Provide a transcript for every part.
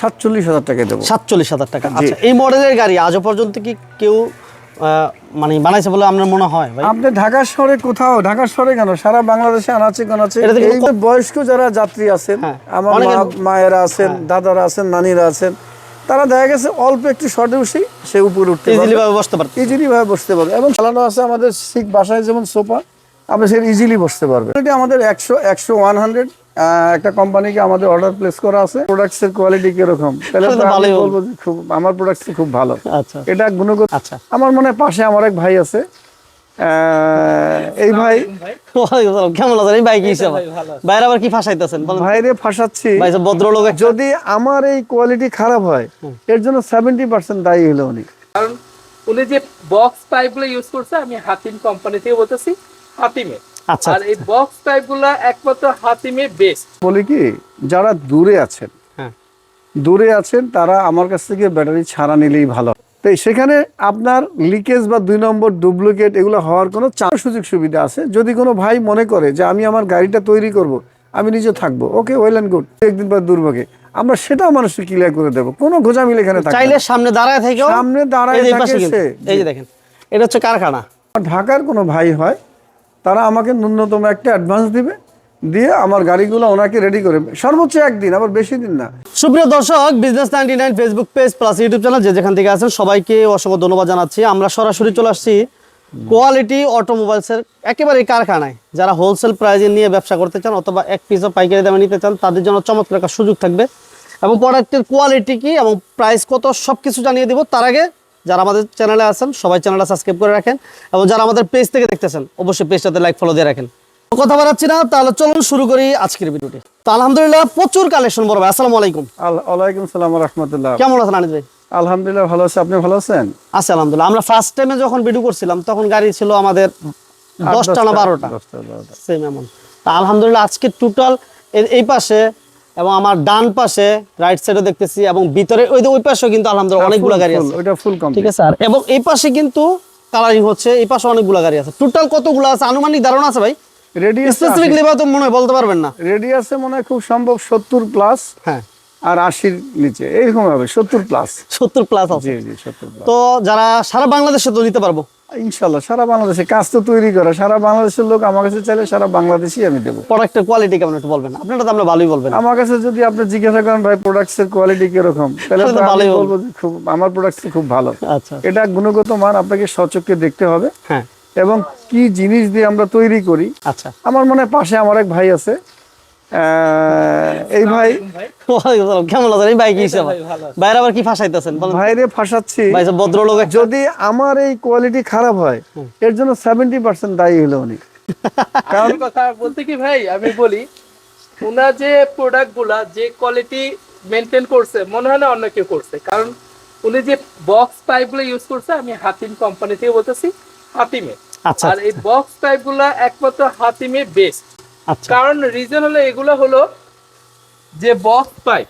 সাতচল্লিশ হাজার টাকা দেবো। সাতচল্লিশ হাজার টাকা। আচ্ছা এই মডেলের গাড়ি আজও পর্যন্ত কি কেউ মানে বানাইছে বলে আপনার মনে হয় আপনি ঢাকা শহরে কোথাও ঢাকা শহরে কেন? সারা বাংলাদেশে আনাচে কানাচে এই বয়স্ক যারা যাত্রী আছেন হ্যাঁ, আমার মায়েরা আছেন দাদারা আছেন নানিরা আছেন তারা দেখা গেছে অল্প একটু শর্টে বসেই সে উপরে উঠতে ইজিলি ভাবে বসতে পারতো ইজিলি ভাবে বসতে পারবে। এবং চালানো আছে আমাদের শিখ বাসায় যেমন সোফা আপনি সেটা ইজিলি বসতে পারবে আমাদের একশো একশো ওয়ান হান্ড্রেড। একটা কোম্পানিকে আমাদের অর্ডার প্লেস করা আছে। প্রোডাক্টস এর কোয়ালিটি কীরকম? তাহলে আমি বলব যে খুব আমার প্রোডাক্টস খুব ভালো। আচ্ছা এটা গুণগত আচ্ছা। আমার মনে হয় পাশে আমার এক ভাই আছে। আহ, এই ভাই কেমন আছেন? এই ভাই কি হিসাব? ভাইয়ের আবার কি ফাঁসাইতেছেন? বলেন। ভাইরে ফাঁসাচ্ছি। ভাই ভদ্রলোক যদি আমার এই কোয়ালিটি খারাপ হয় এর জন্য সেভেন্টি পার্সেন্ট দায়ী হলো উনি। কারণ উনি যে বক্স পাইপগুলো ইউজ করছে আমি হাতিম কোম্পানি থেকে বলতেছি হাতিমে আচ্ছা আর এই বক্স পাইপগুলো একমাত্র হাতিমে বেস্ট বলি কি যারা দূরে আছেন হ্যাঁ। দূরে আছেন তারা আমার কাছ থেকে ব্যাটারি ছাড়া নিলেই ভালো। তো সেখানে আপনার লিকেজ বা দুই নম্বর ডুপ্লিকেট এগুলো হওয়ার কোনো চার সুযোগ সুবিধা আছে? যদি কোনো ভাই মনে করে যে আমি আমার গাড়িটা তৈরি করব আমি নিজে থাকব ওকে ওয়েল অ্যান্ড গুড একদিন পর দুর্ভাগে। আমরা সেটাও মানুষকে ক্লিয়ার করে দেবো কোনো গোজামিল এখানে চাইলে সামনে দাঁড়ায় থেকেও সামনে দাঁড়ায় থাকে। এই যে দেখেন এটা হচ্ছে কারখানা। ঢাকার কোনো ভাই হয় তারা আমাকে ন্যূনতম একটা অ্যাডভান্স দিবে, দিয়ে আমার গাড়িগুলো ওনাকে রেডি করে সর্বোচ্চ একদিন, আবার বেশি দিন না। সুপ্রিয় দর্শক business ninety nine Facebook page plus YouTube channel যে যেখান থেকে আছেন, সবাইকে অসংখ্য ধন্যবাদ জানাচ্ছি। আমরা সরাসরি চলে আসছি কোয়ালিটি অটোমোবাইলসের একেবারে কারখানায়। যারা হোলসেল প্রাইজে নিয়ে ব্যবসা করতে চান অথবা এক পিসও পাইকারি দামে নিতে চান, তাদের জন্য চমৎকার সুযোগ থাকবে। এবং প্রোডাক্টের কোয়ালিটি কি এবং প্রাইস কত সব কিছু জানিয়ে দেবো। তার আগে যারা আমাদের চ্যানেলে আছেন সবাই চ্যানেলটা সাবস্ক্রাইব করে রাখেন এবং যারা আমাদের পেজ থেকে দেখতেছেন অবশ্যই পেজটাতে লাইক ফলো দিয়ে রাখেন। কথা বাড়াচ্ছি না তাহলে চলুন শুরু করি আজকের ভিডিওটি তো আলহামদুলিল্লাহ প্রচুর কালেকশন বড় ভাই আসসালামু আলাইকুম। আল- ওয়ালাইকুম সালাম রহমতুল্লাহ। কেমন আছেন আনিস ভাই? আলহামদুলিল্লাহ ভালো আছে। আপনি ভালো আছেন? আছে আলহামদুলিল্লাহ। আমরা ফার্স্ট টাইমে যখন ভিডিও করছিলাম তখন গাড়ি ছিল আমাদের দশটা না বারোটা। সেম এমন তা আলহামদুলিল্লাহ আজকে টোটাল এই পাশে এবং আমার ডান পাশে রাইট সাইডে দেখতেছি এবং ভিতরে ওই ওই পাশেও কিন্তু আলহামদুলিল্লাহ অনেকগুলো ফুল, গাড়ি আছে। ওইটা ফুল ঠিক আছে আর এবং এই পাশে কিন্তু কালারিং হচ্ছে এই পাশে অনেকগুলো গাড়ি আছে। টোটাল কতগুলো আছে? আনুমানিক ধারণা আছে ভাই? রেডিয়াস স্পেসিফিকলি বা তো মনে হয় বলতে পারবেন না। রেডিয়াসে মনে হয় খুব সম্ভব সত্তর প্লাস হ্যাঁ। আর আশির নিচে। এইরকম হবে সত্তর প্লাস সত্তর প্লাস আছে। জি জি সত্তর প্লাস তো যারা সারা বাংলাদেশে তো নিতে পারব। ইনশাল্লাহ সারা বাংলাদেশে কাজ তো তৈরি করা সারা বাংলাদেশের লোক আমার কাছে চাইলে সারা বাংলাদেশই আমি দেবো। প্রোডাক্টের কোয়ালিটি কেমন একটু বলবেন? আপনারা তো আমরা ভালোই বলবেন। আমার কাছে যদি আপনি জিজ্ঞাসা করেন ভাই প্রোডাক্টস এর কোয়ালিটি কীরকম? তাহলে ভালোই বলব খুব আমার প্রোডাক্টস খুব ভালো। আচ্ছা। এটা গুণগত মান আপনাকে সচক্ষে দেখতে হবে। হ্যাঁ। এবং কি জিনিস দিয়ে আমরা তৈরি করি আচ্ছা। আমার মনে হয় পাশে আমার এক ভাই আছে এই ভাই। কেমন আছেন? এই ভাই কি হিসাব? ভাইয়ের আবার কি ফাঁসাইতেছেন? ভাইরে ফাঁসাচ্ছি। যে ভদ্রলোক যদি আমার এই কোয়ালিটি খারাপ হয় এর জন্য সেভেন্টি পার্সেন্ট দায়ী হলো উনি। কারণ কথা বলতে কি ভাই? আমি বলি ওনার যে প্রোডাক্টগুলা যে কোয়ালিটি মেনটেন করছে মনে হয় না অন্য কেউ করছে। কারণ উনি যে বক্স পাইপগুলো ইউজ করছে আমি হাতিম কোম্পানি থেকে বলতেছি হাতিমে। আচ্ছা। আর এই বক্স পাইপগুলা একমাত্র হাতিমে বেস্ট কারণ রিজন হলো এগুলো হলো যে box pipe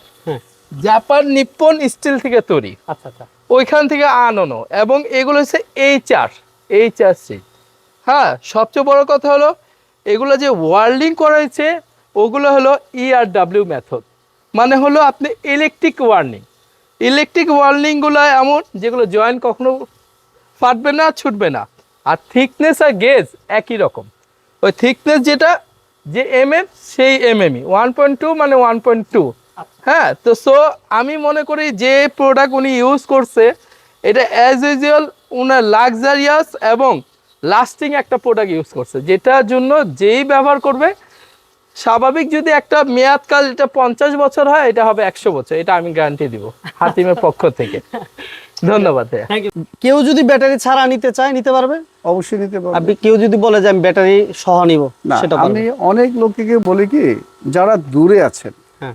Japan Nippon steel থেকে তৈরি। আচ্ছা আচ্ছা। ওইখান থেকে আনানো এবং এগুলো হচ্ছে H R H R C হ্যাঁ সবচেয়ে বড় কথা হলো এগুলো যে ওয়ার্ল্ডিং করা হয়েছে ওগুলো হলো E ইআর ডাব্লিউ মেথড মানে হলো আপনি ইলেকট্রিক ওয়ার্নিং ইলেকট্রিক ওয়ার্নিংগুলো এমন যেগুলো জয়েন্ট কখনো ফাটবে না ছুটবে না। আর থিকনেস আর গেজ একই রকম। ওই থিকনেস যেটা যে এম এম সেই এম এমই ওয়ান পয়েন্ট টু মানে ওয়ান পয়েন্ট টু হ্যাঁ তো সো আমি মনে করি যে প্রোডাক্ট উনি ইউজ করছে এটা অ্যাজ ইউজুয়াল উনার লাক্সারিয়াস এবং লাস্টিং একটা প্রোডাক্ট ইউজ করছে যেটার জন্য যেই ব্যবহার করবে স্বাভাবিক যদি একটা মেয়াদকাল এটা পঞ্চাশ বছর হয় এটা হবে একশো বছর এটা আমি গ্যারান্টি দিব হাতিমের পক্ষ থেকে। ধন্যবাদ কেউ যদি ব্যাটারি ছাড়া নিতে চায় নিতে পারবে? অবশ্যই নিতে পারবে। আপনি কেউ যদি বলে যে আমি ব্যাটারি সহ নিব সেটা আমি অনেক লোককে বলি কি যারা দূরে আছেন হ্যাঁ।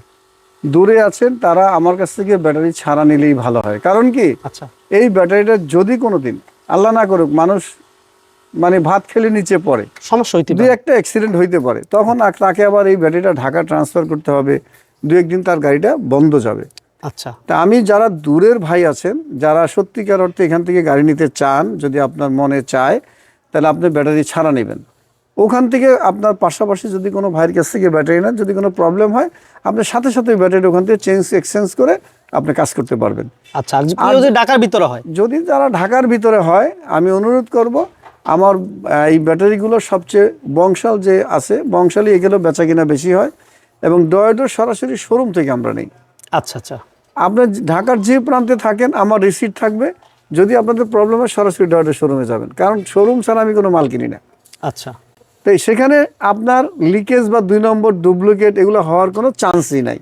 দূরে আছেন তারা আমার কাছ থেকে ব্যাটারি ছাড়া নিলেই ভালো হয়। কারণ কি আচ্ছা। এই ব্যাটারিটা যদি কোনোদিন আল্লাহ না করুক মানুষ মানে ভাত খেলে নিচে পড়ে। সমস্যা হইতে দুই পারে। একটা অ্যাক্সিডেন্ট হইতে পারে। তখন তাকে আবার এই ব্যাটারিটা ঢাকা ট্রান্সফার করতে হবে। দু একদিন তার গাড়িটা বন্ধ যাবে। আচ্ছা। তা আমি যারা দূরের ভাই আছেন যারা সত্যিকার অর্থে এখান থেকে গাড়ি নিতে চান যদি আপনার মনে চায় তাহলে আপনি ব্যাটারি ছাড়া নেবেন। ওখান থেকে আপনার পাশাপাশি যদি কোনো ভাইয়ের কাছ থেকে ব্যাটারি নেন যদি কোনো প্রবলেম হয় আপনি সাথে সাথে ব্যাটারি ওখান থেকে চেঞ্জ এক্সচেঞ্জ করে আপনি কাজ করতে পারবেন। আচ্ছা যদি ঢাকার ভিতরে হয়? যদি যারা ঢাকার ভিতরে হয় আমি অনুরোধ করব আমার এই ব্যাটারিগুলো সবচেয়ে বংশাল যে আছে বংশালি এগুলো বেচা কিনা বেশি হয় এবং ডয়েডোর সরাসরি শোরুম থেকে আমরা নেই। আচ্ছা আচ্ছা। আপনার ঢাকার যে প্রান্তে থাকেন আমার রিসিট থাকবে। যদি আপনাদের প্রবলেম হয় সরাসরি ডয়েডোর শোরুমে যাবেন। কারণ শোরুম ছাড়া আমি কোনো মাল কিনি না। আচ্ছা। তাই সেখানে আপনার লিকেজ বা দুই নম্বর ডুপ্লিকেট এগুলো হওয়ার কোনো চান্সই নাই।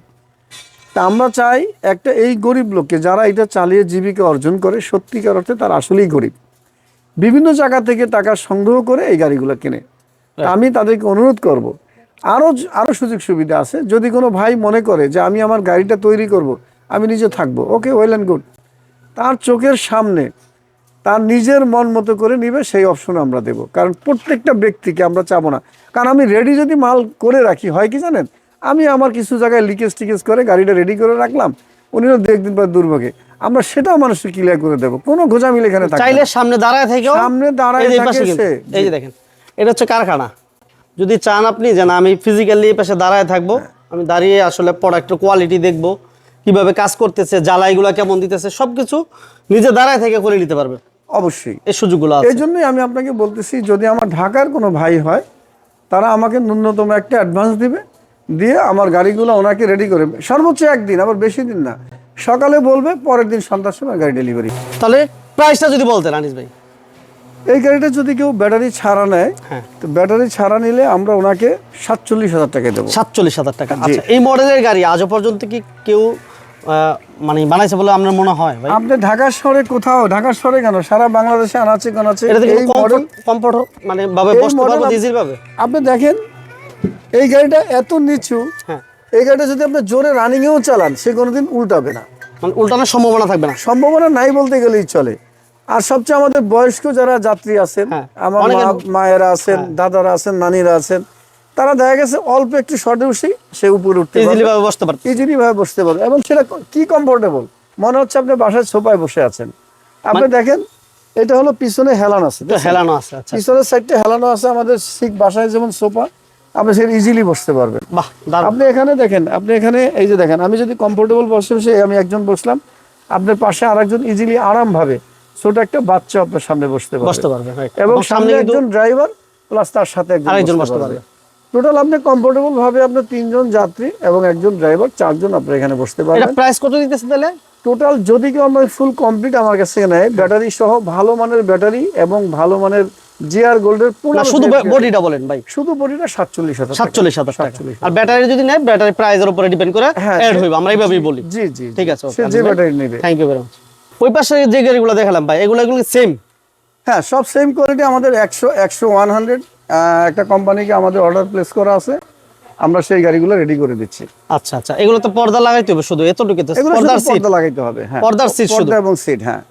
তা আমরা চাই একটা এই গরিব লোককে যারা এটা চালিয়ে জীবিকা অর্জন করে সত্যিকার অর্থে তার আসলেই গরিব। বিভিন্ন জায়গা থেকে টাকা সংগ্রহ করে এই গাড়িগুলো কেনে। আমি তাদেরকে অনুরোধ করব আরও আরও সুযোগ সুবিধা আছে। যদি কোনো ভাই মনে করে যে আমি আমার গাড়িটা তৈরি করব আমি নিজে থাকব ওকে ওয়েল অ্যান্ড গুড তার চোখের সামনে তার নিজের মন মতো করে নিবে সেই অপশন আমরা দেব। কারণ প্রত্যেকটা ব্যক্তিকে আমরা চাবো না। কারণ আমি রেডি যদি মাল করে রাখি হয় কি জানেন? আমি আমার কিছু জায়গায় লিকেজ টিকেজ করে গাড়িটা রেডি করে রাখলাম উনিও দু একদিন পর দুর্ভোগে। আমরা সেটাও মানুষকে ক্লিয়ার করে দেবো। কোনো গোজামিল এখানে চাইলে সামনে দাঁড়ায় থেকেও সামনে দাঁড়ায় থাকে। এই যে দেখেন এটা হচ্ছে কারখানা। যদি চান আপনি যে না আমি ফিজিক্যালি পাশে দাঁড়ায় থাকব আমি দাঁড়িয়ে আসলে প্রোডাক্টের কোয়ালিটি দেখব কীভাবে কাজ করতেছে জ্বালাইগুলো কেমন দিতেছে সবকিছু নিজে দাঁড়ায় থেকে করে নিতে পারবে অবশ্যই। এই সুযোগগুলো এই জন্যই আমি আপনাকে বলতেছি যদি আমার ঢাকার কোনো ভাই হয় তারা আমাকে ন্যূনতম একটা অ্যাডভান্স দিবে দিয়ে আমার গাড়িগুলো ওনাকে রেডি করে সর্বোচ্চ একদিন আবার বেশি দিন না। সকালে বলবে পরের দিন সন্ধ্যার সময় গাড়ি ডেলিভারি তাহলে প্রাইসটা যদি বলতেন আনিস ভাই। এই গাড়িটা যদি কেউ ব্যাটারি ছাড়া নেয় হ্যাঁ। তো ব্যাটারি ছাড়া নিলে আমরা ওনাকে সাতচল্লিশ হাজার টাকা দেবো। সাতচল্লিশ হাজার টাকা। আচ্ছা এই মডেলের গাড়ি আজও পর্যন্ত কি কেউ মানে বানাইছে বলে আপনার মনে হয় ভাই? আপনি ঢাকা শহরে কোথাও ঢাকা শহরে কেন? সারা বাংলাদেশে আনাচে কানাচে এটা এই মডেল কমফোর্ট মানে ভাবে বসতে পারব আপ- ভাবে? আপনি দেখেন এই গাড়িটা এত নিচু হ্যাঁ। এই গাড়িটা যদি আপনি জোরে রানিংয়েও চালান সে কোনোদিন উল্টাবে না। মানে উল্টানোর সম্ভাবনা থাকবে না? সম্ভাবনা নাই বলতে গেলেই চলে। আর সবচেয়ে আমাদের বয়স্ক যারা যাত্রী আছেন হ্যাঁ, আমার মায়েরা আছেন দাদারা আছেন নানিরা আছেন তারা দেখা গেছে অল্প একটু শর্টে বসেই সে উপরে উঠতে ইজিলি ভাবে বসতে পারবে। ইজিলি ভাবে বসতে পারবে। এবং সেটা কি কমফোর্টেবল মনে হচ্ছে আপনি বাসায় সোফায় বসে আছেন। আপনি দেখেন এটা হলো পিছনে হেলান আছে হেলানো আছে আচ্ছা পিছনের সাইডটা হেলানো আছে আমাদের শিখ বাসায় যেমন সোফা আপনি সেটা ইজিলি বসতে পারবেন। বাহ আপনি এখানে দেখেন আপনি এখানে এই যে দেখেন আমি যদি কমফোর্টেবল বসে বসে আমি একজন বসলাম আপনার পাশে আরেকজন ইজিলি আরাম ভাবে ছোট একটা বাচ্চা আপনার সামনে বসতে পারবে। বসতে পারবে এবং সামনে একজন ড্রাইভার প্লাস তার সাথে একজন বসতে পারবে। টোটাল আপনি কমফোর্টেবল ভাবে আপনার তিনজন যাত্রী এবং একজন ড্রাইভার চারজন আপনি এখানে বসতে পারবেন। প্রাইস কত দিতেছে তাহলে? টোটাল যদি কেউ আমার ফুল কমপ্লিট আমার কাছ থেকে নেয় ব্যাটারি সহ ভালো মানের ব্যাটারি এবং ভালো মানের জিআর গোল্ডের পুরো শুধু বডিটা বলেন ভাই। শুধু বডিটা সাতচল্লিশ হাজার টাকা। সাতচল্লিশ হাজার টাকা। 47,000 আর ব্যাটারি যদি নেয় ব্যাটারি প্রাইসের উপরে ডিপেন্ড করে অ্যাড হইবে। আমরা এইভাবেই বলি। জি জি ঠিক আছে যে ব্যাটারি নেবে। থ্যাংক ইউ ভেরি মাচ ওই পাশে যে গাড়িগুলো দেখালাম ভাই এগুলো এগুলো সেম হ্যাঁ সব সেম কোয়ালিটি আমাদের একশো একশো ওয়ান হান্ড্রেড একটা কোম্পানিকে আমাদের অর্ডার প্লেস করা আছে। আমরা সেই গাড়িগুলো রেডি করে দিচ্ছি। আচ্ছা আচ্ছা এগুলো তো পর্দা লাগাইতে হবে শুধু এতটুকু পর্দার সিট পর্দা লাগাইতে হবে হ্যাঁ। পর্দার সিট শুধু। পর্দা এবং সিট হ্যাঁ।